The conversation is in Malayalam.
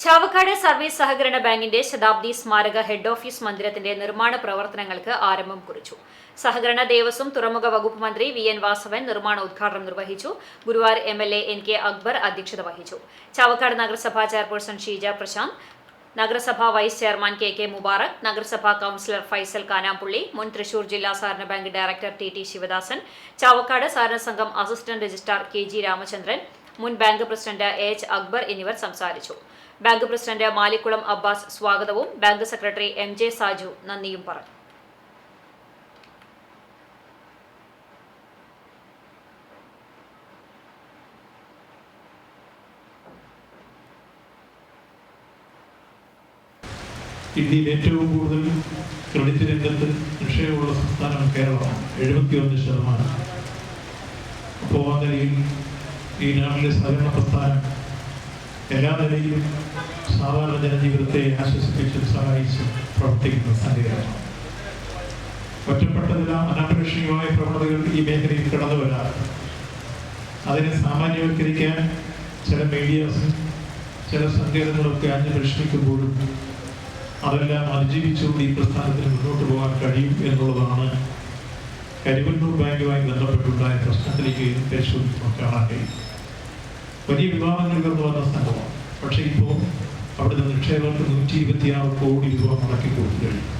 ചാവക്കാട് സർവീസ് സഹകരണ ബാങ്കിന്റെ ശതാബ്ദി സ്മാരക ഹെഡ് ഓഫീസ് മന്ദിരത്തിന്റെ നിർമ്മാണ പ്രവർത്തനങ്ങൾക്ക് ആരംഭം കുറിച്ചു. സഹകരണ ദേവസ്വം തുറമുഖ വകുപ്പ് മന്ത്രി വി എൻ വാസവൻ നിർമ്മാണ ഉദ്ഘാടനം നിർവഹിച്ചു. Guruvayur M L A N K Akbar അധ്യക്ഷത വഹിച്ചു. ചാവക്കാട് നഗരസഭാ ചെയർപേഴ്സൺ ഷീജ പ്രശാന്ത് നഗരസഭാ vice chairman K K Mubarak നഗരസഭാ കൌൺസിലർ ഫൈസൽ കാനാമ്പുള്ളി മുൻ തൃശൂർ ജില്ലാ സഹകരണ bank director T T Sivadasan Chavakkad സഹകരണ സംഘം assistant registrar K G Ramachandran മുൻ ബാങ്ക് പ്രസിഡന്റ് എച്ച് അക്ബർ എന്നിവർ സംസാരിച്ചു. ബാങ്ക് പ്രസിഡന്റ് മാലിക്കുളം അബ്ബാസ് സ്വാഗതവും bank secretary M J Saju നന്ദിയും പറഞ്ഞു. ഇന്ത്യയിൽ ഏറ്റവും കൂടുതൽ ക്രെഡിറ്റ് രംഗത്ത് നിക്ഷേപമുള്ള സംസ്ഥാനം കേരളമാണ്. എഴുപത്തിയൊന്ന് ശതമാനം. അപ്പോൾ ആ ഈ നാട്ടിലെ സഹകരണ പ്രസ്ഥാനം സാധാരണ ജനജീവിതത്തെ ആശ്വസിപ്പിച്ച് സഹായിച്ച് പ്രവർത്തിക്കുന്ന സംഘടനയാണ് ഒറ്റപ്പെട്ടതെല്ലാം അനാപേക്ഷികമായ പ്രവണതകൾ ഈ മേഖലയിൽ കടന്നു വരാറുണ്ട് അതിനെ സാമാന്യവൽക്കരിക്കാൻ ചില മീഡിയാസും ചില സങ്കേതങ്ങളൊക്കെ അഞ്ഞു പരിശ്രമിക്കുമ്പോഴും അതെല്ലാം അതിജീവിച്ചുകൊണ്ട് ഈ പ്രസ്ഥാനത്തിന് മുന്നോട്ട് പോകാൻ കഴിയും എന്നുള്ളതാണ് കരിവന്നൂർ ബാങ്കുമായി ബന്ധപ്പെട്ടുണ്ടായ പ്രശ്നത്തിലേക്ക് പരിശോധിച്ച് കാണാൻ കഴിയും. വലിയ വിവാഹങ്ങൾ കടന്നു വന്ന സ്ഥലമാണ്. പക്ഷേ ഇപ്പോൾ അവിടുന്ന് നിക്ഷേപകർക്ക് നൂറ്റി ഇരുപത്തിയാറ് കോടി രൂപ മുടക്കി കൊടുത്തു കഴിഞ്ഞു